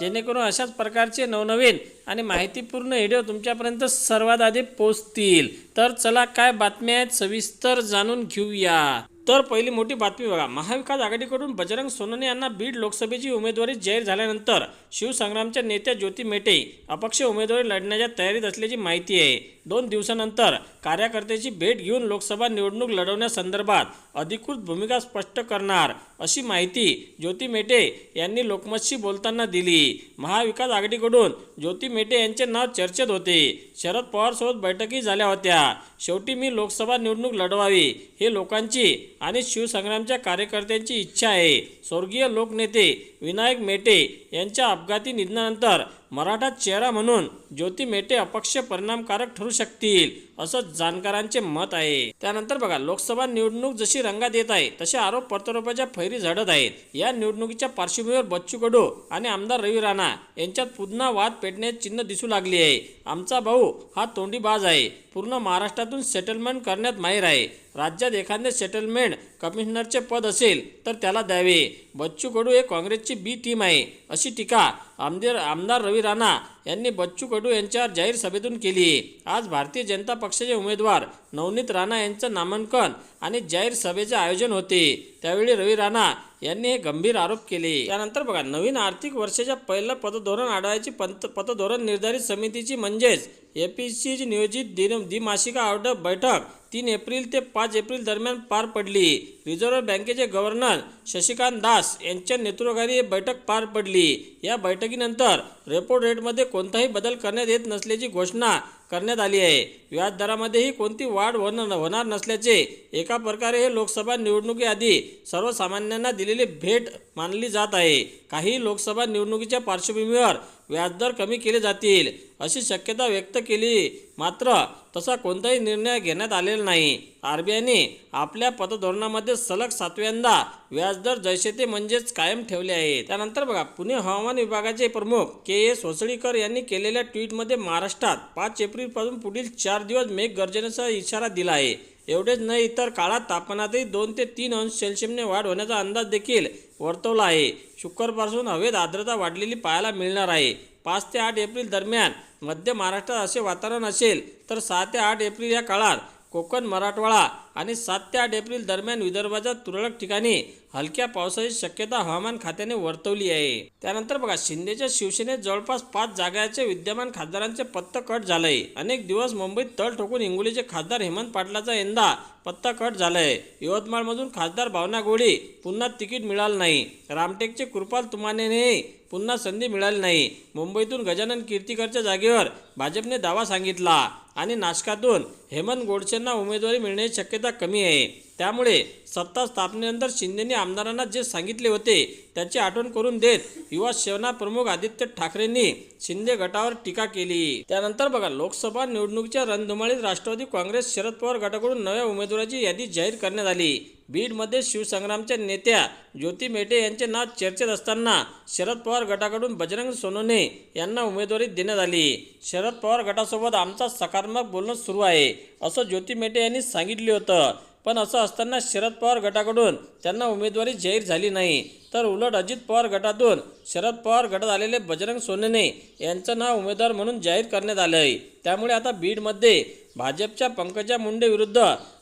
जेणेकरून अशाच प्रकारचे नवनवीन आणि माहितीपूर्ण व्हिडिओ तुमच्यापर्यंत सर्वात आधी पोहोचतील. तर चला काय बातम्या आहेत सविस्तर जाणून घेऊया. तर पहिली मोठी बातमी बघा. महाविकास आघाडीकडून बजरंग सोनवणे यांना बीड लोकसभेची उमेदवारी जाहीर झाल्यानंतर शिवसंग्रामच्या नेत्या ज्योती मेटे अपक्ष उमेदवारी लढण्याच्या तयारीत असल्याची माहिती आहे. दोन दिवसानंतर कार्यकर्त्याची भेट घेऊन लोकसभा निवडणूक लढवण्यासंदर्भात अधिकृत भूमिका स्पष्ट करणार अशी माहिती ज्योती मेटे यांनी लोकमतशी बोलताना दिली. महाविकास आघाडीकडून ज्योती मेटे यांचे नाव चर्चेत होते. शरद पवारसोबत बैठकी झाल्या होत्या. शेवटी मी लोकसभा निवडणूक लढवावी हे लोकांची आणि शिवसंग्रामच्या कार्यकर्त्यांची इच्छा आहे. स्वर्गीय लोकनेते विनायक मेटे यांच्या अपघाती निधनानंतर मराठा चेहरा म्हणून ज्योती मेटे अपक्ष परिणामकारक ठरू शकतील. असं जाणकारांचे मत आहे. त्यानंतर बघा लोकसभा निवडणूक जशी रंगात येत आहे तसे आरोप प्रत्यारोपाच्या फैरी झडत आहेत. या निवडणुकीच्या पार्श्वभूमीवर बच्चू कडू आणि आमदार रवी राणा यांच्यात पुन्हा वाद पेटण्याचे चिन्ह दिसू लागली आहे. आमचा भाऊ हा तोंडी बाज आहे. पूर्ण महाराष्ट्रातून सेटलमेंट करण्यात माहीर आहे. राज्यात एखादे सेटलमेंट कमिशनरचे पद असेल तर त्याला द्यावे. बच्चू कडू हे काँग्रेसची बी टीम आहे. अशी टीका आमदार आमदार रवी राणा यांनी बच्चू कडू यांच्यावर जाहीर सभेतून केली. आज भारतीय जनता पक्षाचे उमेदवार नवनीत राणा यांचं नामांकन आणि जाहीर सभेचे आयोजन होते. त्यावेळी रवी राणा यांनी हे गंभीर आरोप केले. त्यानंतर बघा नवीन आर्थिक वर्षाच्या पहिलं पतधोरण आढळायची पंत पतधोरण निर्धारित समितीची म्हणजेच ए पी सीची नियोजित दिन द्विमासिका ऑर्डर बैठक तीन एप्रिल ते पाच एप्रिल दरम्यान पार पडली. रिझर्व्ह बँकेचे गव्हर्नर शशिकांत दास यांच्या नेतृत्वाखाली ही बैठक पार पडली. या बैठकीनंतर रेपो रेटमध्ये कोणताही बदल करण्यात येत नसल्याची घोषणा करण्यात आली आहे. व्याजदरामध्येही कोणती वाढ होण होणार नसल्याचे एका प्रकारे हे लोकसभा निवडणुकीआधी सर्वसामान्यांना दिलेली भेट मानली जात आहे. काही लोकसभा निवडणुकीच्या पार्श्वभूमीवर व्याजदर कमी केले जातील. अशी शक्यता व्यक्त केली. मात्र तसा कोणताही निर्णय घेण्यात आलेला नाही. आर बी आयने आपल्या पतधोरणामध्ये सलग सातव्यांदा व्याजदर जैसे ते म्हणजेच कायम ठेवले आहे. त्यानंतर बघा पुणे हवामान विभागाचे प्रमुख के एस होसळीकर यांनी केलेल्या ट्विटमध्ये महाराष्ट्रात पाच एप्रिलपासून पुढील चार दिवस मेघगर्जनेचा इशारा दिला आहे. एवढेच नाही इतर काळात तापमानातही दोन ते तीन अंश सेल्शियमने वाढ होण्याचा अंदाज देखील वर्तवला आहे. शुक्रपासून हवेत आर्द्रता वाढलेली पाहायला मिळणार आहे. पाच ते आठ एप्रिल दरम्यान मध्य महाराष्ट्रात असे वातावरण असेल तर सहा ते आठ एप्रिल या काळात कोकण मराठवाडा आणि सात ते आठ एप्रिल दरम्यान विदर्भाच्या तुरळक ठिकाणी हलक्या पावसाची शक्यता हवामान खात्याने वर्तवली आहे. त्यानंतर बघा शिंदेच्या शिवसेनेत जवळपास पाच जागाचे विद्यमान खासदारांचे पत्ता कट झालंय. अनेक दिवस मुंबईत तळ ठोकून हिंगोलीचे खासदार हेमंत पाटलाचा यंदा पत्ता कट झालाय. यवतमाळमधून खासदार भावना गोळी पुन्हा तिकीट मिळालं नाही. रामटेकचे कृपाल तुमानेने पुन्हा संधी मिळाली नाही. मुंबईतून गजानन कीर्तीकरच्या जागेवर भाजपने दावा सांगितला. आणि नाशकातून हेमंत गोडसेंना उमेदवारी मिळण्याची शक्यता कमी आहे. त्यामुळे सत्ता स्थापनेनंतर शिंदेने आमदारांना जे सांगितले होते त्याची आठवण करून देत युवा सेना प्रमुख आदित्य ठाकरेंनी शिंदे गटावर टीका केली. त्यानंतर बघा लोकसभा निवडणुकीच्या रणधुमाळीत राष्ट्रवादी काँग्रेस शरद पवार गटाकडून नव्या उमेदवाराची यादी जाहीर करण्यात आली. बीडमध्ये शिवसंग्रामच्या नेत्या ज्योती मेटे यांचे नाव चर्चेत असताना शरद पवार गटाकडून बजरंग सोनोने यांना उमेदवारी देण्यात आली. शरद पवार गटासोबत आमचा सकारात्मक बोलणं सुरू आहे असं ज्योती मेटे यांनी सांगितले होतं. पण असं असताना शरद पवार गटाकडून त्यांना उमेदवारी जाहीर झाली नाही. तर उलट अजित पवार गटातून शरद पवार गटात आलेले बजरंग सोनेने यांचं नाव उमेदवार म्हणून जाहीर करण्यात आलं आहे त्यामुळे आता बीडमध्ये भाजपच्या पंकजा मुंडे विरुद्ध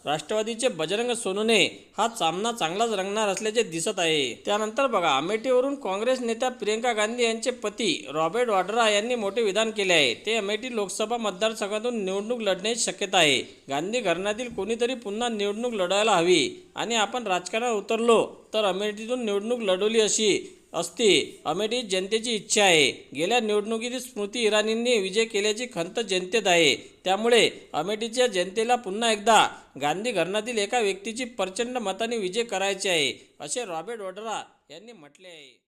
राष्ट्रवादीचे बजरंग सोनवणे हा सामना चांगलाच रंगणार असल्याचे दिसत आहे. त्यानंतर बघा अमेठीवरून काँग्रेस नेत्या प्रियंका गांधी यांचे पती रॉबर्ट वाड्रा यांनी मोठे विधान केले आहे. ते अमेठी लोकसभा मतदारसंघातून निवडणूक लढण्याची शक्यता आहे. गांधी घराण्यातील कोणीतरी पुन्हा निवडणूक लढायला हवी आणि आपण राजकारणात उतरलो तर अमेठीतून निवडणूक लढवली अशी असते. अमेठी जनतेची इच्छा आहे. गेल्या निवडणुकीत स्मृती इराणींनी विजय केल्याची खंत जनतेत आहे. त्यामुळे अमेठीच्या जनतेला पुन्हा एकदा गांधी घराण्यातील एका व्यक्तीची प्रचंड मताने विजय करायचे आहे असे रॉबर्ट वड्रा यांनी म्हटले आहे.